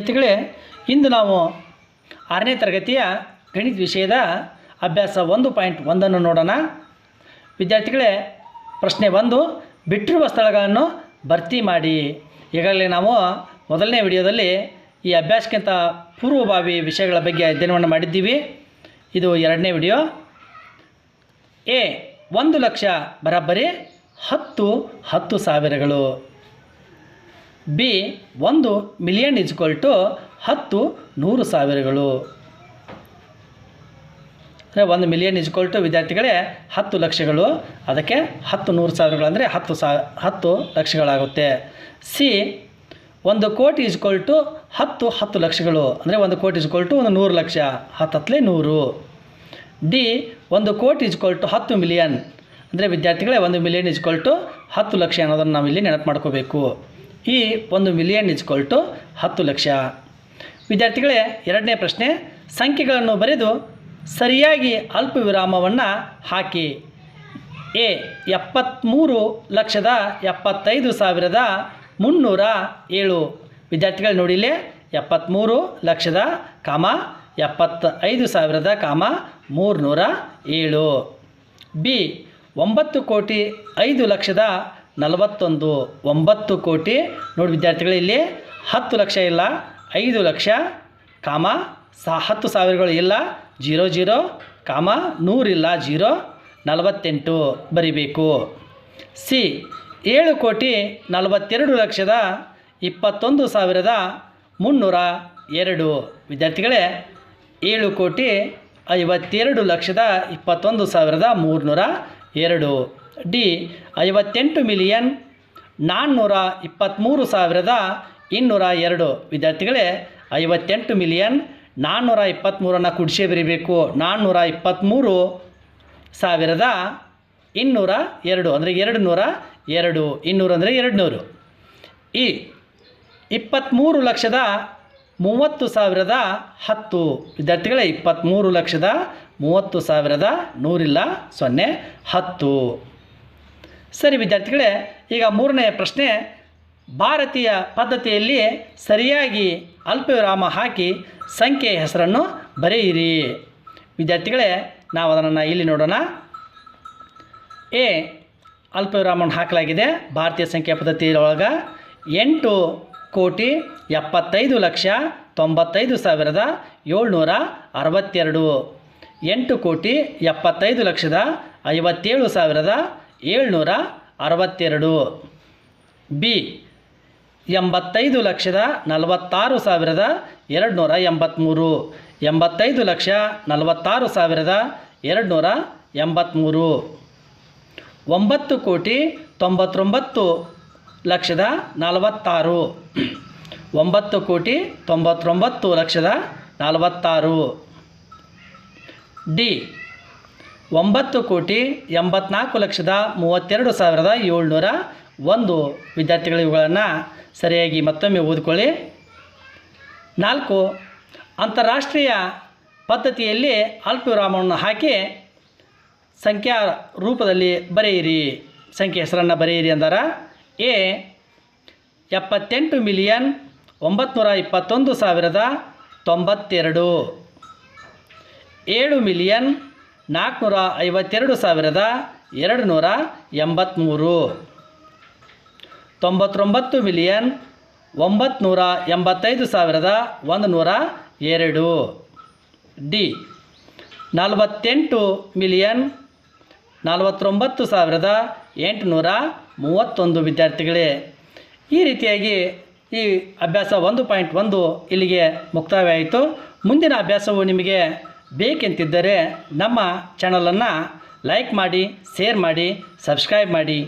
ವಿದ್ಯಾರ್ಥಿಗಳೇ, ಇಂದು ನಾವು ಆರನೇ ತರಗತಿಯ ಗಣಿತ ವಿಷಯದ ಅಭ್ಯಾಸ ಒಂದು ಪಾಯಿಂಟ್ ಒಂದನ್ನು ನೋಡೋಣ. ವಿದ್ಯಾರ್ಥಿಗಳೇ, ಪ್ರಶ್ನೆ ಒಂದು, ಬಿಟ್ಟಿರುವ ಸ್ಥಳಗಳನ್ನು ಭರ್ತಿ ಮಾಡಿ. ಈಗಾಗಲೇ ನಾವು ಮೊದಲನೇ ವಿಡಿಯೋದಲ್ಲಿ ಈ ಅಭ್ಯಾಸಕ್ಕಿಂತ ಪೂರ್ವಭಾವಿ ವಿಷಯಗಳ ಬಗ್ಗೆ ಅಧ್ಯಯನವನ್ನು ಮಾಡಿದ್ದೀವಿ. ಇದು ಎರಡನೇ ವಿಡಿಯೋ. ಎ, ಒಂದು ಲಕ್ಷ ಬರಾಬರಿ ಹತ್ತು ಹತ್ತು ಸಾವಿರಗಳು. ಬಿ ಒಂದು ಮಿಲಿಯನ್ ಇಜ್ಕೊಲ್ ಟು ಹತ್ತು ನೂರು ಸಾವಿರಗಳು. ಅಂದರೆ ಒಂದು ಮಿಲಿಯನ್ ಇಜ್ಕೊಲ್ ಟು ವಿದ್ಯಾರ್ಥಿಗಳೇ ಹತ್ತು ಲಕ್ಷಗಳು, ಅದಕ್ಕೆ ಹತ್ತು ನೂರು ಸಾವಿರಗಳು ಅಂದರೆ ಹತ್ತು ಸಾ, ಹತ್ತು ಲಕ್ಷಗಳಾಗುತ್ತೆ. ಸಿ ಒಂದು ಕೋಟಿ ಇಜ್ಕೊಲ್ ಟು ಹತ್ತು ಹತ್ತು ಲಕ್ಷಗಳು, ಅಂದರೆ ಒಂದು ಕೋಟಿ ಇಜ್ಕೊಲ್ ಟು ಒಂದು ನೂರು ಲಕ್ಷ, ಹತ್ತು ಹತ್ತಲೇ ನೂರು. ಡಿ ಒಂದು ಕೋಟಿ ಇಜ್ಕೊಲ್ ಟು ಹತ್ತು ಮಿಲಿಯನ್, ಅಂದರೆ ವಿದ್ಯಾರ್ಥಿಗಳೇ ಒಂದು ಮಿಲಿಯನ್ ಇಜ್ಕೊಲ್ ಟು ಹತ್ತು ಲಕ್ಷ ಅನ್ನೋದನ್ನು ನಾವು ಇಲ್ಲಿ ನೆನಪು ಮಾಡ್ಕೋಬೇಕು. ಈ ಒಂದು ಮಿಲಿಯನ್ ಇಜ್ಕೊಲ್ ಟು ಹತ್ತು ಲಕ್ಷ. ವಿದ್ಯಾರ್ಥಿಗಳೇ, ಎರಡನೇ ಪ್ರಶ್ನೆ, ಸಂಖ್ಯೆಗಳನ್ನು ಬರೆದು ಸರಿಯಾಗಿ ಅಲ್ಪ ವಿರಾಮವನ್ನು ಹಾಕಿ. ಎ ಎಪ್ಪತ್ತ್ಮೂರು ಲಕ್ಷದ ಎಪ್ಪತ್ತೈದು ಸಾವಿರದ ಮುನ್ನೂರ ಏಳು. ವಿದ್ಯಾರ್ಥಿಗಳು ನೋಡಿಲೇ ಎಪ್ಪತ್ತ್ಮೂರು ಲಕ್ಷದ ಕಾಮ ಎಪ್ಪತ್ತ ಐದು ಸಾವಿರದ ಕಾಮ ಮೂರುನೂರ ಏಳು. ಬಿ, ಒಂಬತ್ತು ಕೋಟಿ ಐದು ಲಕ್ಷದ ನಲವತ್ತೊಂದು, ಒಂಬತ್ತು ಕೋಟಿ. ನೋಡಿ ವಿದ್ಯಾರ್ಥಿಗಳು, ಇಲ್ಲಿ ಹತ್ತು ಲಕ್ಷ ಇಲ್ಲ, ಐದು ಲಕ್ಷ, ಕಾಮ, ಸಾ, ಹತ್ತು ಸಾವಿರಗಳು ಇಲ್ಲ, ಜೀರೋ ಜೀರೋ, ಕಾಮ ನೂರಿಲ್ಲ ಜೀರೋ, ನಲವತ್ತೆಂಟು ಬರಿಬೇಕು. ಸಿ, ಏಳು ಕೋಟಿ ನಲವತ್ತೆರಡು ಲಕ್ಷದ ಇಪ್ಪತ್ತೊಂದು ಸಾವಿರದ ಮುನ್ನೂರ ಎರಡು. ವಿದ್ಯಾರ್ಥಿಗಳೇ, ಏಳು ಕೋಟಿ ಐವತ್ತೆರಡು ಲಕ್ಷದ ಇಪ್ಪತ್ತೊಂದು ಸಾವಿರದ ಮೂರುನೂರ ಎರಡು. ಡಿ ಐವತ್ತೆಂಟು ಮಿಲಿಯನ್ ನಾನ್ನೂರ ಇಪ್ಪತ್ತ್ಮೂರು ಸಾವಿರದ ಇನ್ನೂರ ಎರಡು. ವಿದ್ಯಾರ್ಥಿಗಳೇ, ಐವತ್ತೆಂಟು ಮಿಲಿಯನ್ ನಾನ್ನೂರ ಇಪ್ಪತ್ತ್ಮೂರನ್ನು ಕುಡಿಸೇ ಬರೀಬೇಕು. ನಾನ್ನೂರ ಇಪ್ಪತ್ತ್ಮೂರು ಸಾವಿರದ ಇನ್ನೂರ ಎರಡು, ಅಂದರೆ ಎರಡು ನೂರ ಎರಡು, ಇನ್ನೂರು ಅಂದರೆ ಎರಡು ನೂರು ಈ ಇಪ್ಪತ್ತ್ಮೂರು ಲಕ್ಷದ ಮೂವತ್ತು ಸಾವಿರದ ಹತ್ತು. ವಿದ್ಯಾರ್ಥಿಗಳೇ, ಇಪ್ಪತ್ತ್ಮೂರು ಲಕ್ಷದ ಮೂವತ್ತು ಸಾವಿರದ ನೂರಿಲ್ಲ, ಸೊನ್ನೆ ಹತ್ತು. ಸರಿ ವಿದ್ಯಾರ್ಥಿಗಳೇ, ಈಗ ಮೂರನೇ ಪ್ರಶ್ನೆ. ಭಾರತೀಯ ಪದ್ಧತಿಯಲ್ಲಿ ಸರಿಯಾಗಿ ಅಲ್ಪವಿರಾಮ ಹಾಕಿ ಸಂಖ್ಯೆಯ ಹೆಸರನ್ನು ಬರೆಯಿರಿ. ವಿದ್ಯಾರ್ಥಿಗಳೇ, ನಾವು ಅದನ್ನು ಇಲ್ಲಿ ನೋಡೋಣ. ಎ, ಅಲ್ಪವಿರಾಮವನ್ನು ಹಾಕಲಾಗಿದೆ. ಭಾರತೀಯ ಸಂಖ್ಯಾ ಪದ್ಧತಿಯೊಳಗೆ ಎಂಟು ಕೋಟಿ ಎಪ್ಪತ್ತೈದು ಲಕ್ಷ ತೊಂಬತ್ತೈದು ಸಾವಿರದ ಏಳ್ನೂರ ಅರವತ್ತೆರಡು. ಎಂಟು ಕೋಟಿ ಎಪ್ಪತ್ತೈದು ಲಕ್ಷದ ಐವತ್ತೇಳು ಸಾವಿರದ ಏಳ್ನೂರ ಅರವತ್ತೆರಡು. ಬಿ, ಎಂಬತ್ತೈದು ಲಕ್ಷದ ನಲವತ್ತಾರು ಸಾವಿರದ ಎರಡುನೂರ ಎಂಬತ್ತ್ಮೂರು ಎಂಬತ್ತೈದು ಲಕ್ಷ ನಲವತ್ತಾರು ಸಾವಿರದ ಎರಡುನೂರ ಎಂಬತ್ತ್ಮೂರು ಒಂಬತ್ತು ಕೋಟಿ ತೊಂಬತ್ತೊಂಬತ್ತು ಲಕ್ಷದ ನಲವತ್ತಾರು. ಒಂಬತ್ತು ಕೋಟಿ ತೊಂಬತ್ತೊಂಬತ್ತು ಲಕ್ಷದ ನಲವತ್ತಾರು. ಡಿ ಒಂಬತ್ತು ಕೋಟಿ ಎಂಬತ್ನಾಲ್ಕು ಲಕ್ಷದ ಮೂವತ್ತೆರಡು ಸಾವಿರದ ಏಳ್ನೂರ ಒಂದು ವಿದ್ಯಾರ್ಥಿಗಳು ಇವುಗಳನ್ನು ಸರಿಯಾಗಿ ಮತ್ತೊಮ್ಮೆ ಓದಿಕೊಳ್ಳಿ. ನಾಲ್ಕು, ಅಂತಾರಾಷ್ಟ್ರೀಯ ಪದ್ಧತಿಯಲ್ಲಿ ಅಲ್ಪವಿರಾಮವನ್ನು ಹಾಕಿ ಸಂಖ್ಯಾ ರೂಪದಲ್ಲಿ ಬರೆಯಿರಿ. ಸಂಖ್ಯೆ ಹೆಸರನ್ನು ಬರೆಯಿರಿ ಅಂದರೆ. ಎ, ಎಪ್ಪತ್ತೆಂಟು ಮಿಲಿಯನ್ ಒಂಬತ್ನೂರ ಇಪ್ಪತ್ತೊಂದು ಸಾವಿರದ ತೊಂಬತ್ತೆರಡು. ಏಳು ಮಿಲಿಯನ್ ನಾಲ್ಕುನೂರ ಐವತ್ತೆರಡು ಸಾವಿರದ ಎರಡು ನೂರ ಎಂಬತ್ತ್ಮೂರು ತೊಂಬತ್ತೊಂಬತ್ತು ಮಿಲಿಯನ್ ಒಂಬತ್ನೂರ ಎಂಬತ್ತೈದು ಸಾವಿರದ ಒಂದು ನೂರ ಎರಡು. ಡಿ. ನಲವತ್ತೆಂಟು ಮಿಲಿಯನ್ ನಲವತ್ತೊಂಬತ್ತು ಸಾವಿರದ ಎಂಟುನೂರ ಮೂವತ್ತೊಂದು ವಿದ್ಯಾರ್ಥಿಗಳೇ. ಈ ರೀತಿಯಾಗಿ ಈ ಅಭ್ಯಾಸ ಒಂದು ಪಾಯಿಂಟ್ ಒಂದು ಇಲ್ಲಿಗೆ ಮುಕ್ತಾಯವಾಯಿತು. ಮುಂದಿನ ಅಭ್ಯಾಸವು ನಿಮಗೆ ಬೇಕೆಂತಿದ್ದರೆ ನಮ್ಮ ಚಾನಲನ್ನು ಲೈಕ್ ಮಾಡಿ ಶೇರ್ ಮಾಡಿ ಸಬ್ಸ್ಕ್ರೈಬ್ ಮಾಡಿ.